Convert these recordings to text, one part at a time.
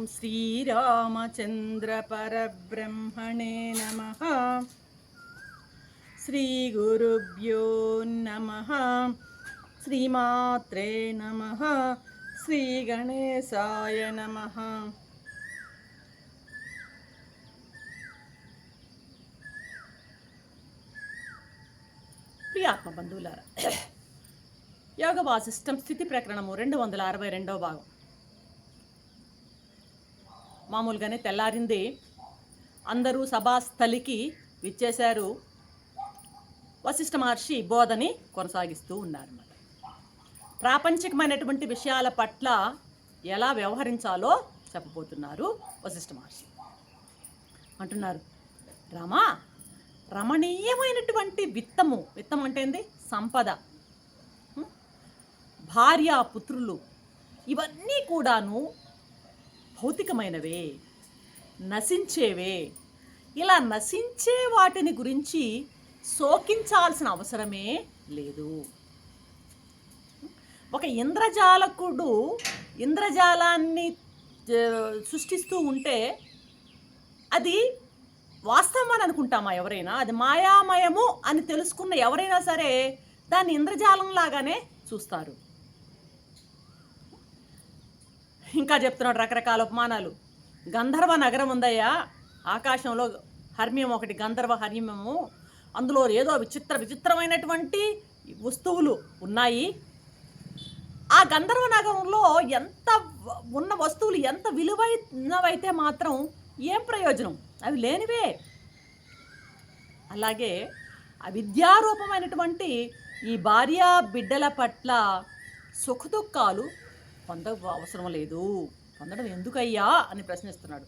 ఓం శ్రీరామచంద్ర పరబ్రహ్మణే నమ. శ్రీ గురుభ్యో నమ. శ్రీమాత్రే నమ. శ్రీ గణేశాయ నమ. ప్రియాత్మ బంధువులారా యోగ వాసిష్టం స్థితి ప్రకరణము రెండు వందల అరవై రెండవ భాగం. మామూలుగానే తెల్లారింది అందరూ సభాస్థలికి విచ్చేశారు. వశిష్ఠ మహర్షి బోధని కొనసాగిస్తూ ఉన్నారన్నమాట. ప్రాపంచికమైనటువంటి విషయాల పట్ల ఎలా వ్యవహరించాలో చెప్పబోతున్నారు వశిష్ఠ మహర్షి. అంటున్నారు రామా రమణీయమైనటువంటి విత్తము. విత్తం అంటే ఏంది? సంపద. భార్య పుత్రులు ఇవన్నీ కూడాను భౌతికమైనవే నశించేవే. ఇలా నశించే వాటిని గురించి శోకించాల్సిన అవసరమే లేదు. ఒక ఇంద్రజాలకుడు ఇంద్రజాలాన్ని సృష్టిస్తూ ఉంటే అది వాస్తవం అని అనుకుంటామా ఎవరైనా? అది మాయామయము అని తెలుసుకున్న ఎవరైనా సరే దాన్ని ఇంద్రజాలం లాగానే చూస్తారు. ఇంకా చెప్తున్నాడు రకరకాల ఉపమానాలు. గంధర్వ నగరం ఉందయ్యా. ఆకాశంలో హర్మ్యం ఒకటి గంధర్వ హర్మ్యము. అందులో ఏదో విచిత్ర విచిత్రమైనటువంటి వస్తువులు ఉన్నాయి. ఆ గంధర్వ నగరంలో ఎంత ఉన్న వస్తువులు ఎంత విలువైనవైతే మాత్రం ఏం ప్రయోజనం? అవి లేనివే. అలాగే అవిద్యారూపమైనటువంటి ఈ భార్య బిడ్డల పట్ల సుఖదుఖాలు పొంద అవసరం లేదు. పొందడం ఎందుకయ్యా? అని ప్రశ్నిస్తున్నాడు.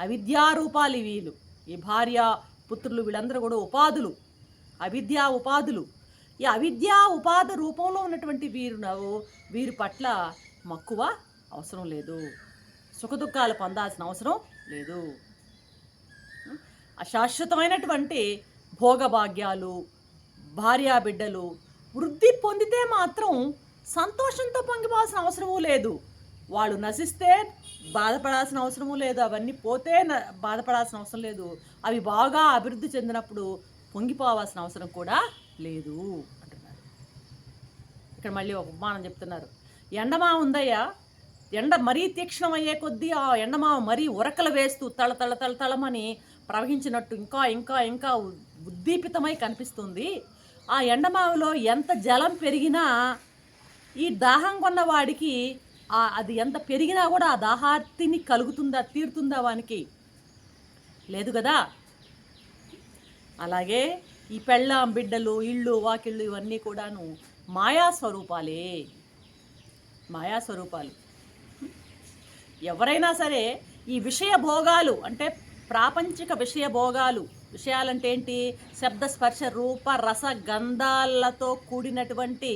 అవిద్యారూపాలు వీళ్ళు. ఈ భార్య పుత్రులు వీళ్ళందరూ కూడా ఉపాధులు. అవిద్యా ఉపాధులు. ఈ అవిద్యా ఉపాధి రూపంలో ఉన్నటువంటి వీరు వీరి పట్ల మక్కువ అవసరం లేదు. సుఖదుఖాలు పొందాల్సిన అవసరం లేదు. అశాశ్వతమైనటువంటి భోగభాగ్యాలు భార్యా బిడ్డలు వృద్ధి పొందితే మాత్రం సంతోషంతో పొంగిపోవాల్సిన అవసరమూ లేదు. వాళ్ళు నశిస్తే బాధపడాల్సిన అవసరమూ లేదు. అవన్నీ పోతే బాధపడాల్సిన అవసరం లేదు. అవి బాగా అభివృద్ధి చెందినప్పుడు పొంగిపోవాల్సిన అవసరం కూడా లేదు అంటున్నారు. ఇక్కడ మళ్ళీ ఒక ఉపమానం చెప్తున్నారు. ఎండమా ఉందయ్యా? ఎండ మరీ తీక్షణమయ్యే కొద్దీ ఆ ఎండమావ మరీ ఉరకలు వేస్తూ తళ తళ తళ తళమని ప్రవహించినట్టు ఇంకా ఇంకా ఇంకా ఉద్దీపితమై కనిపిస్తుంది. ఆ ఎండమావలో ఎంత జలం పెరిగినా ఈ దాహం కొన్న వాడికి అది ఎంత పెరిగినా కూడా ఆ దాహార్తిని కలుగుతుందా తీరుతుందా వానికి? లేదు కదా? అలాగే ఈ పెళ్ళాం బిడ్డలు ఇళ్ళు వాకిళ్ళు ఇవన్నీ కూడాను మాయా స్వరూపాలే మాయా స్వరూపాలు ఎవరైనా సరే ఈ విషయ భోగాలు అంటే ప్రాపంచిక విషయ భోగాలు విషయాలంటే ఏంటి శబ్ద స్పర్శ రూప రస గంధాలతో కూడినటువంటి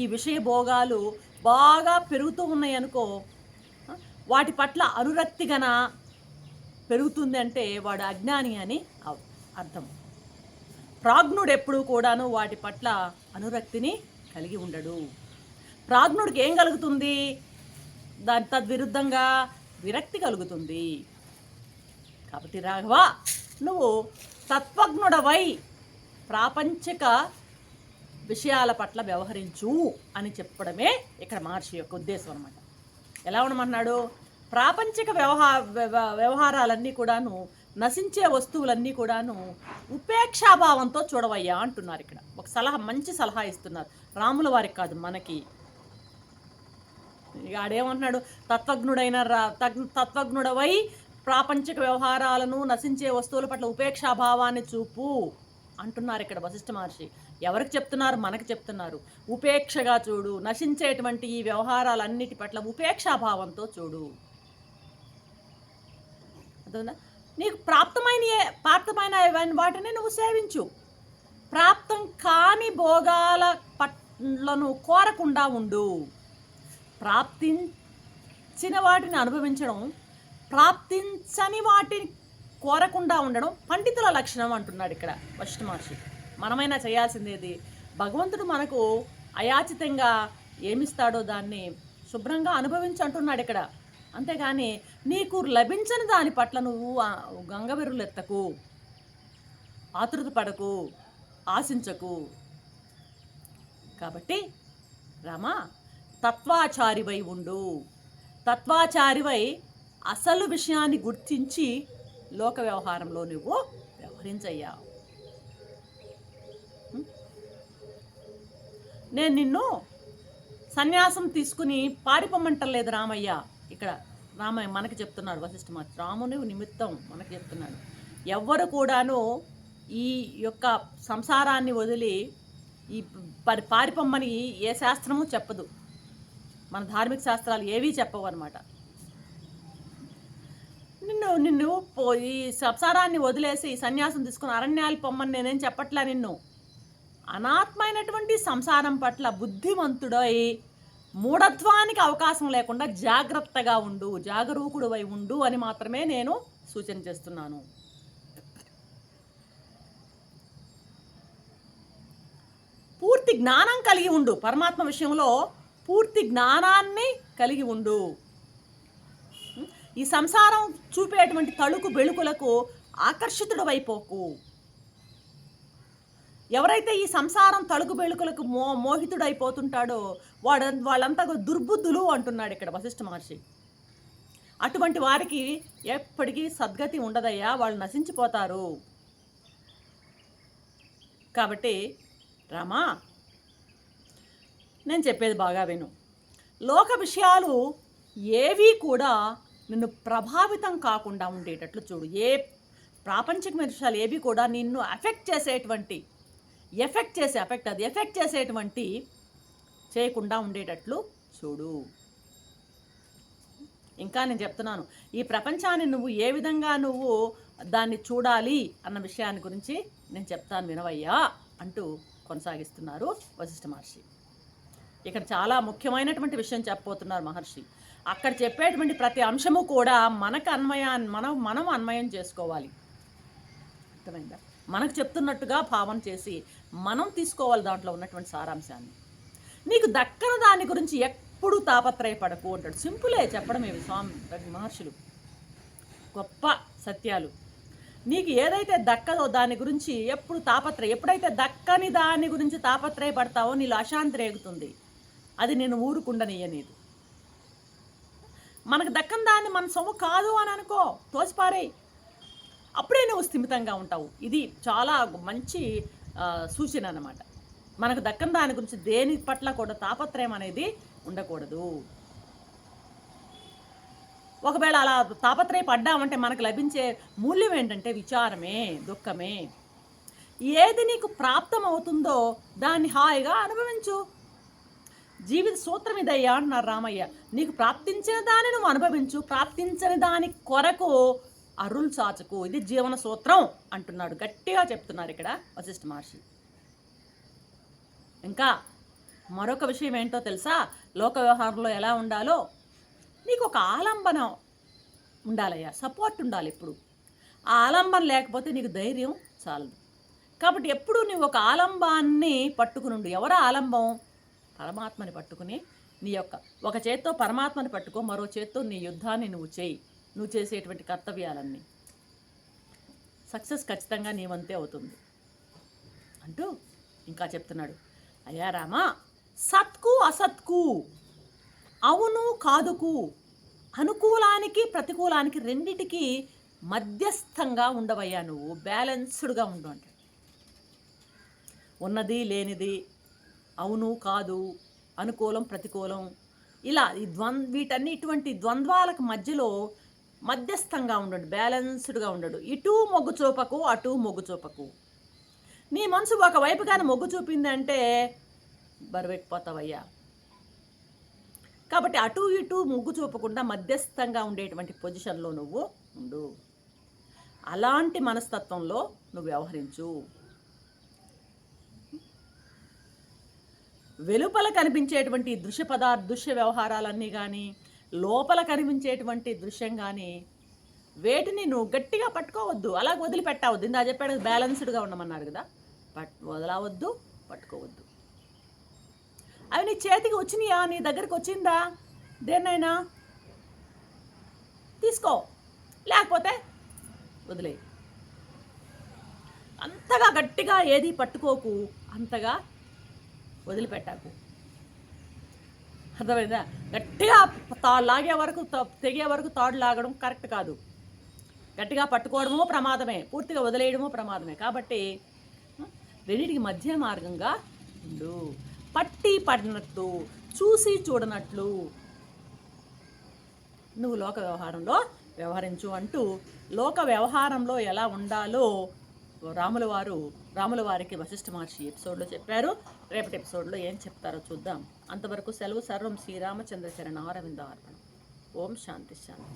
ఈ విషయ భోగాలు బాగా పెరుగుతూ ఉన్నాయి అనుకో వాటి పట్ల అనురక్తి గన పెరుగుతుంది అంటే వాడు అజ్ఞాని అని అర్థం. ప్రాజ్ఞుడు ఎప్పుడూ కూడాను వాటి పట్ల అనురక్తిని కలిగి ఉండడు. ప్రాజ్ఞుడికి ఏం కలుగుతుంది? దాని తద్విరుద్ధంగా విరక్తి కలుగుతుంది. కాబట్టి రాఘవ నువ్వు తత్వజ్ఞుడవై ప్రాపంచిక విషయాల పట్ల వ్యవహరించు అని చెప్పడమే ఇక్కడ మహర్షి యొక్క ఉద్దేశం అనమాట ఎలా ఉండమన్నాడు ప్రాపంచిక వ్యవహార వ్యవహారాలన్నీ కూడాను నశించే వస్తువులన్నీ కూడాను ఉపేక్షాభావంతో చూడవయ్యా అంటున్నారు ఇక్కడ. ఒక సలహా మంచి సలహా ఇస్తున్నారు. రాముల వారికి కాదు మనకి. ఆడేమంటున్నాడు? తత్వజ్ఞుడైన రా తగ్- తత్వజ్ఞుడవై ప్రాపంచిక వ్యవహారాలను నశించే వస్తువుల పట్ల ఉపేక్షాభావాన్ని చూపు అంటున్నారు ఇక్కడ వశిష్ఠ మహర్షి. ఎవరికి చెప్తున్నారు? మనకు చెప్తున్నారు. ఉపేక్షగా చూడు. నశించేటువంటి ఈ వ్యవహారాలన్నిటి పట్ల ఉపేక్షాభావంతో చూడు. అర్థమైందా? నీకు ప్రాప్తమైన ప్రాప్తమైన వాటిని నువ్వు సేవించు. ప్రాప్తం కాని భోగాల పట్లను కోరకుండా ఉండు. ప్రాప్తించిన వాటిని అనుభవించడం ప్రాప్తించని వాటిని కోరకుండా ఉండడం పండితుల లక్షణం అంటున్నాడు ఇక్కడ ఫస్ట్ మహర్షి. మనమైనా చేయాల్సిందేది భగవంతుడు మనకు అయాచితంగా ఏమిస్తాడో దాన్ని శుభ్రంగా అనుభవించి అంటున్నాడు ఇక్కడ. అంతేగాని నీకు లభించని దాని పట్ల నువ్వు గంగవెరులెత్తకు ఆతృత పడకు ఆశించకు. కాబట్టి రామా తత్వాచారివై ఉండు. తత్వాచారివై అసలు విషయాన్ని గుర్తించి లోక వ్యవహారంలో నువ్వు వ్యవహరించయ్యా నేను నిన్ను సన్యాసం తీసుకుని పారిపోమంటలేదు రామయ్య. ఇక్కడ రామయ్య మనకి చెప్తున్నాడు వశిష్ఠ మహర్షి. రాముని నిమిత్తం మనకి చెప్తున్నాడు. ఎవ్వరు కూడాను ఈ యొక్క సంసారాన్ని వదిలి ఈ పరి పారిపోమ్మని ఏ శాస్త్రము చెప్పదు. మన ధార్మిక శాస్త్రాలు ఏవీ చెప్పవు అనమాట నిన్ను నిన్ను పో- ఈ సంసారాన్ని వదిలేసి సన్యాసం తీసుకుని అరణ్యాలు పొమ్మని నేనేం చెప్పట్లా నిన్ను? అనాత్మైనటువంటి సంసారం పట్ల బుద్ధిమంతుడై మూఢత్వానికి అవకాశం లేకుండా జాగ్రత్తగా ఉండు జాగరూకుడువై ఉండు అని మాత్రమే నేను సూచన చేస్తున్నాను. పూర్తి జ్ఞానం కలిగి ఉండు. పరమాత్మ విషయంలో పూర్తి జ్ఞానాన్ని కలిగి ఉండు. ఈ సంసారం చూపేటువంటి తళుకు బెళుకులకు అయిపోకు ఎవరైతే ఈ సంసారం తలుగు బెళుకులకు మో మోహితుడైపోతుంటాడో వాడ వాళ్ళంతా దుర్బుద్ధులు అంటున్నాడు ఇక్కడ వశిష్ఠ మహర్షి. అటువంటి వారికి ఎప్పటికీ సద్గతి ఉండదయ్యా వాళ్ళు నశించిపోతారు. కాబట్టి రామా నేను చెప్పేది బాగా విను. లోక విషయాలు ఏవీ కూడా నిన్ను ప్రభావితం కాకుండా ఉండేటట్లు చూడు. ఏ ప్రాపంచికమైన విషయాలు ఏవి కూడా నిన్ను ఎఫెక్ట్ చేసేటువంటి ఎఫెక్ట్ చేసే ఎఫెక్ట్ అది ఎఫెక్ట్ చేసేటువంటి చేయకుండా ఉండేటట్లు చూడు. ఇంకా నేను చెప్తున్నాను ఈ ప్రపంచాన్ని నువ్వు ఏ విధంగా నువ్వు దాన్ని చూడాలి అన్న విషయాన్ని గురించి నేను చెప్తాను వినవయ్యా అంటూ కొనసాగిస్తున్నారు వశిష్ఠ మహర్షి. ఇక్కడ చాలా ముఖ్యమైనటువంటి విషయం చెప్పబోతున్నారు మహర్షి. అక్కడ చెప్పేటువంటి ప్రతి అంశము కూడా మనకు అన్వయాన్ని మనం మనం అన్వయం చేసుకోవాలి. అర్థమైందా? మనకు చెప్తున్నట్టుగా భావన చేసి మనం తీసుకోవాలి దాంట్లో ఉన్నటువంటి సారాంశాన్ని. నీకు దక్కన దాని గురించి ఎప్పుడు తాపత్రయపడకు అంటాడు. సింపులే చెప్పడం ఏమి స్వామి మహర్షులు. గొప్ప సత్యాలు. నీకు ఏదైతే దక్కదో దాని గురించి ఎప్పుడు తాపత్రయ ఎప్పుడైతే దక్కని దాని గురించి తాపత్రయపడతావో నీళ్ళు అశాంతి రేగుతుంది. అది నేను ఊరుకుండనియనేది. మనకు దక్కని దాన్ని మన సొమ్ము కాదు అని అనుకో తోసిపారే అప్పుడే నువ్వు స్థిమితంగా ఉంటావు. ఇది చాలా మంచి సూచన అనమాట మనకు దక్కని దాని గురించి దేని పట్ల కూడా తాపత్రయం అనేది ఉండకూడదు. ఒకవేళ అలా తాపత్రయ పడ్డామంటే మనకు లభించే మూల్యం ఏంటంటే విచారమే దుఃఖమే. ఏది నీకు ప్రాప్తం అవుతుందో దాన్ని హాయిగా అనుభవించు. జీవిత సూత్రం ఇదయ్యా అంటున్నారు రామయ్య. నీకు ప్రాప్తించిన దాన్ని నువ్వు అనుభవించు. ప్రాప్తించని దాని కొరకు అరుల్ చాచకు ఇది జీవన సూత్రం అంటున్నాడు. గట్టిగా చెప్తున్నారు ఇక్కడ వశిష్ఠ మహర్షి. ఇంకా మరొక విషయం ఏంటో తెలుసా? లోక వ్యవహారంలో ఎలా ఉండాలో? నీకు ఒక ఆలంబన ఉండాలయ్యా. సపోర్ట్ ఉండాలి ఇప్పుడు. ఆ ఆలంబన లేకపోతే నీకు ధైర్యం చాలదు. కాబట్టి ఎప్పుడు నువ్వు ఒక ఆలంబాన్ని పట్టుకుని ఉండు ఎవరు ఆలంబం? పరమాత్మని పట్టుకుని నీ యొక్క ఒక చేత్తో పరమాత్మని పట్టుకో మరో చేత్తో నీ యుద్ధాన్ని నువ్వు చేయి. నువ్వు చేసేటువంటి కర్తవ్యాలన్నీ. సక్సెస్ ఖచ్చితంగా నీ వంతే అవుతుంది. అంటూ ఇంకా చెప్తున్నాడు. అయ్యా రామా సత్కు అసత్కు అవును కాదుకు అనుకూలానికి ప్రతికూలానికి రెండిటికి మధ్యస్థంగా ఉండవయ్యా నువ్వు బ్యాలెన్స్డ్గా ఉండు అంటే ఉన్నది లేనిది అవును కాదు అనుకూలం ప్రతికూలం. ఇలా ఈ ద్వం వీటన్ని ఇటువంటి ద్వంద్వాలకు మధ్యలో మధ్యస్థంగా ఉండడు బ్యాలెన్స్డ్గా ఉండడు. ఇటు మొగ్గు చూపకు అటు మొగ్గు చూపకు. నీ మనసు ఒకవైపుగానే మొగ్గు చూపిందంటే బరువెక్కిపోతావయ్యా కాబట్టి అటు ఇటు మొగ్గు చూపకుండా మధ్యస్థంగా ఉండేటువంటి పొజిషన్లో నువ్వు ఉండు. అలాంటి మనస్తత్వంలో నువ్వు వ్యవహరించు. వెలుపల కనిపించేటువంటి దృశ్య పదార్థ దృశ్య వ్యవహారాలన్నీ కానీ లోపల కనిపించేటువంటి దృశ్యం కానీ వేటిని నువ్వు గట్టిగా పట్టుకోవద్దు. అలా వదిలిపెట్టవద్దు. ఇందా చెప్పాడు బ్యాలెన్స్డ్గా ఉండమన్నారు కదా. పట్ వదలవద్దు పట్టుకోవద్దు. అవి నీ చేతికి వచ్చినాయా? నీ దగ్గరికి వచ్చిందా? దేన్నైనా? తీసుకో. లేకపోతే వదిలే అంతగా గట్టిగా ఏది పట్టుకోకు. అంతగా వదిలిపెట్టాకు. అర్థమైందా? గట్టిగా తా లాగే వరకు త- తెగే వరకు తాడు లాగడం కరెక్ట్ కాదు. గట్టిగా పట్టుకోవడము ప్రమాదమే పూర్తిగా వదిలేయడము ప్రమాదమే. కాబట్టి రెండింటికి మధ్య మార్గంగా ఉండు. పట్టి పడినట్టు చూసి చూడనట్లు నువ్వు లోక వ్యవహారంలో వ్యవహరించు అంటూ లోక వ్యవహారంలో ఎలా ఉండాలో రాముల వారు రాముల వారికి వశిష్ఠ మహర్షి ఎపిసోడ్లో చెప్పారు. రేపటి ఎపిసోడ్లో ఏం చెప్తారో చూద్దాం. అంతవరకు సెలవు సర్వం శ్రీరామచంద్ర చరణ అరవింద అర్పణం ఓం శాంతి శాంతి.